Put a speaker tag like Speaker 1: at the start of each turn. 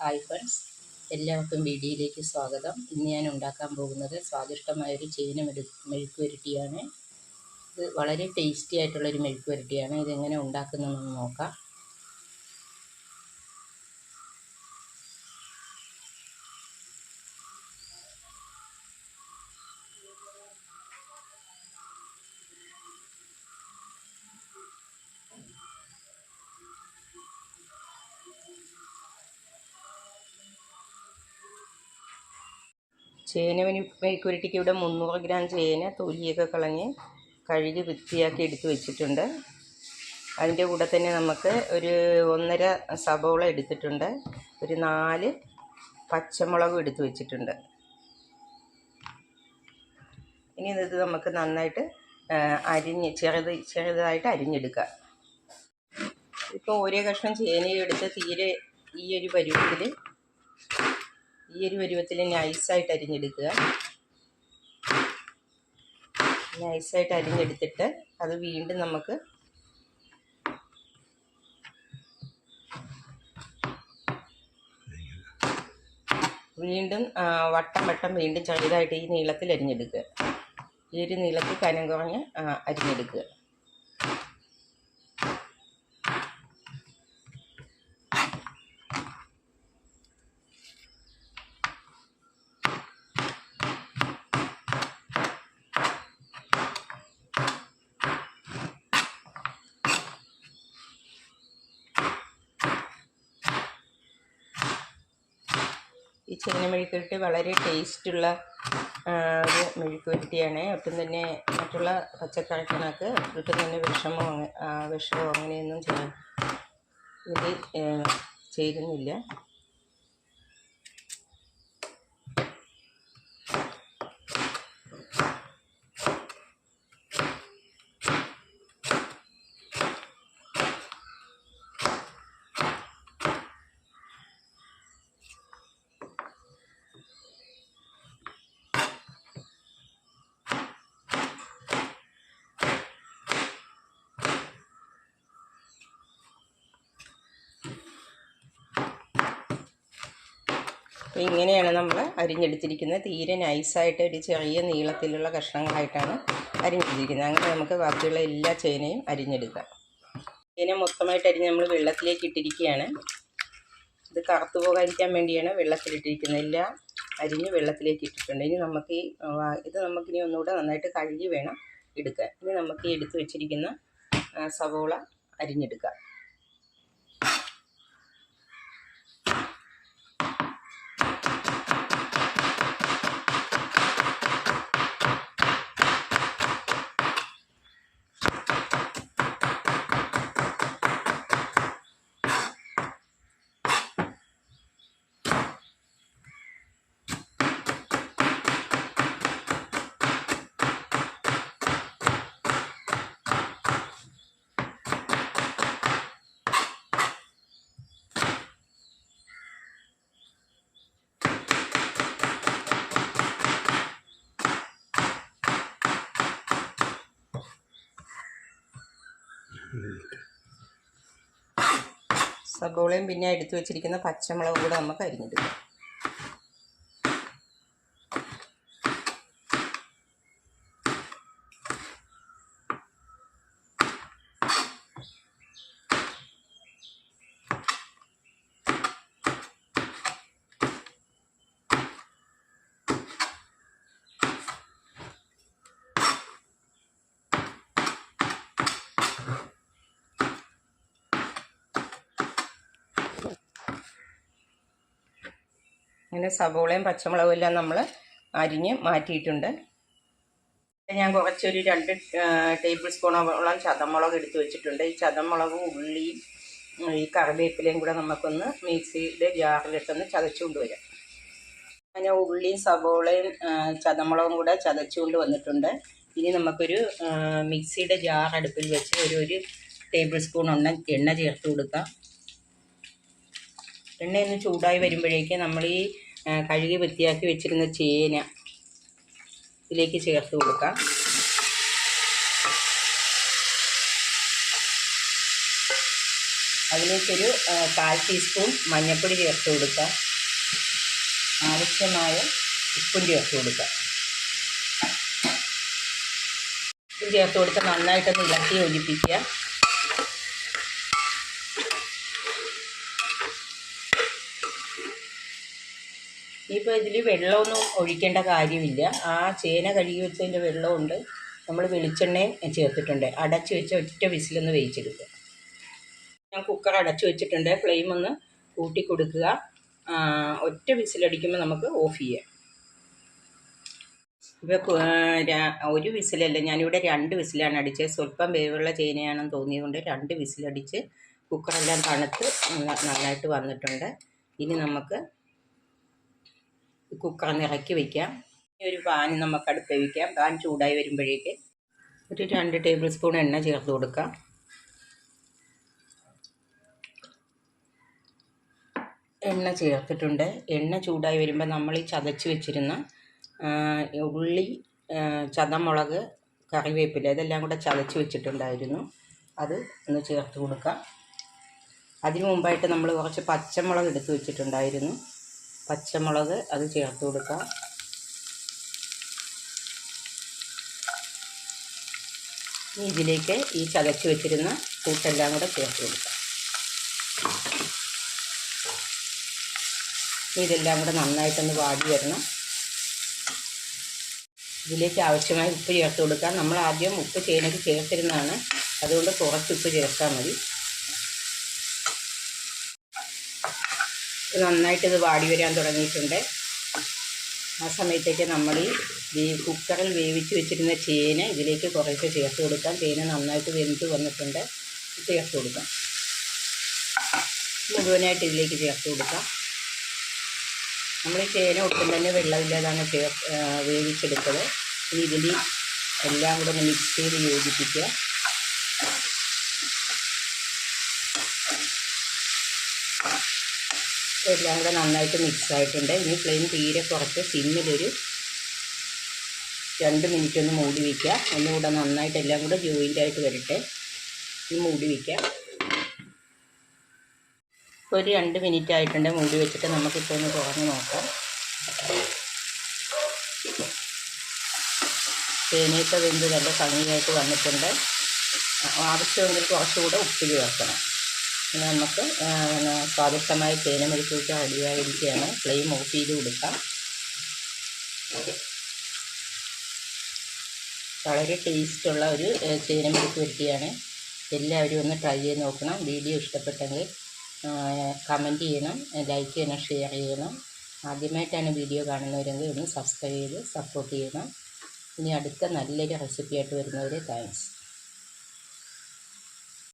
Speaker 1: Hi friends എല്ലാവർക്കും വീഡിയോയിലേക്ക് സ്വാഗതം. ഇന്ന് ഞാൻ ഉണ്ടാക്കാൻ പോകുന്നത് സ്വാദിഷ്ടമായൊരു ചേന മെഴു മെഴുക്ക് വരട്ടിയാണ് ഇത് വളരെ ടേസ്റ്റി ആയിട്ടുള്ളൊരു മെഴുക്ക് വരട്ടിയാണ് ഇതെങ്ങനെ ഉണ്ടാക്കുന്നതെന്ന് നോക്കാം. ചേന മെഴു- മെഴുക്ക് പുരട്ടിക്ക് ഇവിടെ മുന്നൂറ് ഗ്രാം ചേന തൊലിയൊക്കെ കളഞ്ഞ് കഴുകി വൃത്തിയാക്കി എടുത്ത് വെച്ചിട്ടുണ്ട്. അതിന്റെ കൂടെ തന്നെ നമുക്ക് ഒരു ഒന്നര സബോള എടുത്തിട്ടുണ്ട്. ഒരു നാല് പച്ചമുളകും എടുത്ത് വെച്ചിട്ടുണ്ട്. ഇനി ഇത് നമുക്ക് നന്നായിട്ട് അരിഞ്ഞ് ചെറുത് ചെറുതായിട്ട് അരിഞ്ഞെടുക്കാം. ഇപ്പോൾ ഒരേ കഷ്ണം ചേനയും എടുത്ത് തീരെ ഈ ഒരു പരുവത്തിൽ ഈ ഒരു പരുവത്തിൽ നൈസായിട്ട് അരിഞ്ഞെടുക്കുക. നൈസായിട്ട് അരിഞ്ഞെടുത്തിട്ട് അത് വീണ്ടും നമുക്ക് വീണ്ടും വട്ടം വട്ടം വീണ്ടും ചെറുതായിട്ട് ഈ നീളത്തിൽ അരിഞ്ഞെടുക്കുക. ഈ ഒരു നീളത്തിൽ കനം കുറഞ്ഞ് അരിഞ്ഞെടുക്കുക. ഈ ചെന്ന മെഴുക്കുരുട്ടി വളരെ ടേസ്റ്റുള്ള ഒരു മെഴുക്കുരുട്ടിയാണ് ഒട്ടും തന്നെ മറ്റുള്ള പച്ചക്കറിക്കണക്ക് ഒട്ടും തന്നെ വിഷമോ വിഷമോ അങ്ങനെയൊന്നും ചെയ്യാൻ ഇത് ചേരുന്നില്ല. ഇങ്ങനെയാണ് നമ്മൾ അരിഞ്ഞെടുത്തിരിക്കുന്നത് തീരെ നൈസായിട്ട് ഒരു ചെറിയ നീളത്തിലുള്ള കഷ്ണങ്ങളായിട്ടാണ് അരിഞ്ഞെടുത്തിരിക്കുന്നത്. അങ്ങനെ നമുക്ക് ബാക്കിയുള്ള എല്ലാ ചേനയും അരിഞ്ഞെടുക്കാം. ചേന മൊത്തമായിട്ട് അരിഞ്ഞ് നമ്മൾ വെള്ളത്തിലേക്ക് ഇട്ടിരിക്കുകയാണ്. ഇത് കറുത്തു പോകാതിരിക്കാൻ വേണ്ടിയാണ് വെള്ളത്തിലിട്ടിരിക്കുന്നത്. എല്ലാം അരിഞ്ഞ് വെള്ളത്തിലേക്ക് ഇട്ടിട്ടുണ്ട്. ഇനി നമുക്ക് ഈ ഇത് നമുക്കിനി ഒന്നുകൂടെ നന്നായിട്ട് കഴുകി വേണം എടുക്കാൻ. ഇനി നമുക്ക് ഈ എടുത്ത് വെച്ചിരിക്കുന്ന സവോള അരിഞ്ഞെടുക്കാം. സബോളയും പിന്നെ എടുത്തു വെച്ചിരിക്കുന്ന പച്ചമുളകും കൂടെ നമുക്ക് അരിഞ്ഞെടുക്കാം. അങ്ങനെ സബോളയും പച്ചമുളകും എല്ലാം നമ്മൾ അരിഞ്ഞ് മാറ്റിയിട്ടുണ്ട്. ഞാൻ കുറച്ചൊരു രണ്ട് ടേബിൾ സ്പൂണോളം ചതമുളക് എടുത്ത് വെച്ചിട്ടുണ്ട്. ഈ ചതമുളകും ഉള്ളിയും ഈ കറിവേപ്പിലയും കൂടെ നമുക്കൊന്ന് മിക്സിയുടെ ജാറിലിട്ടൊന്ന് ചതച്ചുകൊണ്ട് വരാം അങ്ങനെ ഉള്ളിയും സബോളയും ചതമുളകും കൂടെ ചതച്ചുകൊണ്ട് വന്നിട്ടുണ്ട്. ഇനി നമുക്കൊരു മിക്സിയുടെ ജാർ അടുപ്പിൽ വെച്ച് ഒരു ഒരു ടേബിൾ സ്പൂൺ എണ്ണ എണ്ണ ചേർത്ത് കൊടുക്കാം. എണ്ണ ചൂടായി വരുമ്പോഴേക്ക് നമ്മൾ ഈ കഴുകി വൃത്തിയാക്കി വെച്ചിരുന്ന ചേന ഇതിലേക്ക് ചേർത്ത് കൊടുക്കാം. അതിലേക്കൊരു കാൽ ടീസ്പൂൺ മഞ്ഞൾപ്പൊടി ചേർത്ത് കൊടുക്കാം ആവശ്യമായ ഉപ്പും ചേർത്ത് കൊടുക്കാം ഉപ്പും ചേർത്ത് കൊടുത്ത് നന്നായിട്ടൊന്ന് ഇളക്കി യോജിപ്പിക്കുക. ഇപ്പോൾ ഇതിൽ വെള്ളമൊന്നും ഒഴിക്കേണ്ട കാര്യമില്ല. ആ ചേന കഴുകി വെച്ചതിന്റെ വെള്ളമുണ്ട്. നമ്മൾ വെളിച്ചെണ്ണയും ചേർത്തിട്ടുണ്ട്. അടച്ചു വെച്ച് ഒറ്റ വിസിലൊന്ന് വേവിച്ചെടുക്കുക. ഞാൻ കുക്കർ അടച്ചു വെച്ചിട്ടുണ്ട്. ഫ്ലെയിം ഒന്ന് കൂട്ടി കൊടുക്കുക. ഒറ്റ വിസിലടിക്കുമ്പോൾ നമുക്ക് ഓഫ് ചെയ്യാം. ഇപ്പോൾ ഒരു വിസിലല്ല. ഞാനിവിടെ രണ്ട് വിസിലാണ് അടിച്ചത്. സ്വല്പം വേവുള്ള ചേനയാണെന്ന് തോന്നിയതുകൊണ്ട് രണ്ട് വിസിലടിച്ച് കുക്കറെല്ലാം തണുത്ത് നന്ന- നന്നായിട്ട് വന്നിട്ടുണ്ട്. ഇനി നമുക്ക് കുക്കറിന് ഇറക്കി വയ്ക്കാം ഈ ഒരു പാൻ നമുക്ക് അടുപ്പ് വയ്ക്കാം പാൻ ചൂടായി വരുമ്പോഴേക്ക് ഒരു രണ്ട് ടേബിൾ സ്പൂൺ എണ്ണ ചേർത്ത് കൊടുക്കാം. എണ്ണ ചേർത്തിട്ടുണ്ട്. എണ്ണ ചൂടായി വരുമ്പോൾ നമ്മൾ ഈ ചതച്ച് വെച്ചിരുന്ന ഉള്ളി ചതമുളക് കറിവേപ്പില ഇതെല്ലാം കൂടെ ചതച്ച് വെച്ചിട്ടുണ്ടായിരുന്നു. അത് ഒന്ന് ചേർത്ത് കൊടുക്കാം. അതിനു മുമ്പായിട്ട് നമ്മൾ കുറച്ച് പച്ചമുളക് എടുത്ത് വെച്ചിട്ടുണ്ടായിരുന്നു. പച്ചമുളക് അത് ചേർത്ത് കൊടുക്കാം. ഇതിലേക്ക് ഈ ചതച്ച് വെച്ചിരുന്ന കൂട്ടെല്ലാം കൂടെ ചേർത്ത് കൊടുക്കാം. ഇതെല്ലാം കൂടെ നന്നായിട്ടൊന്ന് വാടി വരണം. ഇതിലേക്ക് ആവശ്യമായ ഉപ്പ് ചേർത്ത് കൊടുക്കാം. നമ്മൾ ആദ്യം ഉപ്പ് ചേനയ്ക്ക് ചേർത്തിരുന്നതാണ്. അതുകൊണ്ട് കുറച്ച് ഉപ്പ് ചേർത്താൽ മതി. ഇത് നന്നായിട്ട് ഇത് വാടി വരാൻ തുടങ്ങിയിട്ടുണ്ട്. ആ സമയത്തേക്ക് നമ്മൾ ഈ കുക്കറിൽ വേവിച്ച് വെച്ചിരുന്ന ചേന ഇതിലേക്ക് കുറേശ്ശെ ചേർത്ത് കൊടുക്കാം. ചേന നന്നായിട്ട് വെന്ത് വന്നിട്ടുണ്ട്. ചേർത്ത് കൊടുക്കാം. മുഴുവനായിട്ട് ഇതിലേക്ക് ചേർത്ത് കൊടുക്കാം. നമ്മൾ ചേന ഒട്ടും തന്നെ വെള്ളമില്ലാതാണ് ചേർ വേവിച്ചെടുത്തത്. ഇനി ഇതിൽ എല്ലാം കൂടെ ഒന്ന് മിക്സ് ചെയ്ത് യോജിപ്പിക്കുക. എല്ലാം കൂടെ നന്നായിട്ട് മിക്സ് ആയിട്ടുണ്ട്. ഇനി ഫ്ലെയിം തീരെ കുറച്ച് സിമ്മിലൊരു രണ്ട് മിനിറ്റ് ഒന്ന് മൂടി വയ്ക്കുക ഒന്നുകൂടെ നന്നായിട്ട് എല്ലാം കൂടെ ജോയിന്റ് ആയിട്ട് വരട്ടെ. ഇനി മൂടി വയ്ക്കാം ഇപ്പോൾ ഒരു രണ്ട് മിനിറ്റ് ആയിട്ടുണ്ട് മൂടി വെച്ചിട്ട് നമുക്കിപ്പോൾ ഒന്ന് തുറന്ന് നോക്കാം. തേനയൊക്കെ വെന്ത് നല്ല ഭംഗിയായിട്ട് വന്നിട്ടുണ്ട്. ആവശ്യമെങ്കിൽ കുറച്ചുകൂടെ ഉപ്പ് ചേർക്കണം. നമുക്ക് സ്വാദിഷ്ടമായ തേന മെഴുക്കുവയ്ക്ക് റെഡിയായിരിക്കുകയാണ്. ഫ്ലെയിം ഓഫ് ചെയ്ത് കൊടുക്കാം. വളരെ ടേസ്റ്റുള്ള ഒരു തേന ചേന മെഴുക്ക് വരട്ടിയാണ് എല്ലാവരും ഒന്ന് ട്രൈ ചെയ്ത് നോക്കണം. വീഡിയോ ഇഷ്ടപ്പെട്ടെങ്കിൽ കമന്റ് ചെയ്യണം ലൈക്ക് ചെയ്യണം ഷെയർ ചെയ്യണം. ആദ്യമായിട്ടാണ് വീഡിയോ കാണുന്നവരെങ്കിൽ ഒന്ന് സബ്സ്ക്രൈബ് ചെയ്ത് സപ്പോർട്ട് ചെയ്യണം. ഇനി അടുത്ത നല്ലൊരു റെസിപ്പിയായിട്ട് വരുന്നവരെ താങ്ക്സ്.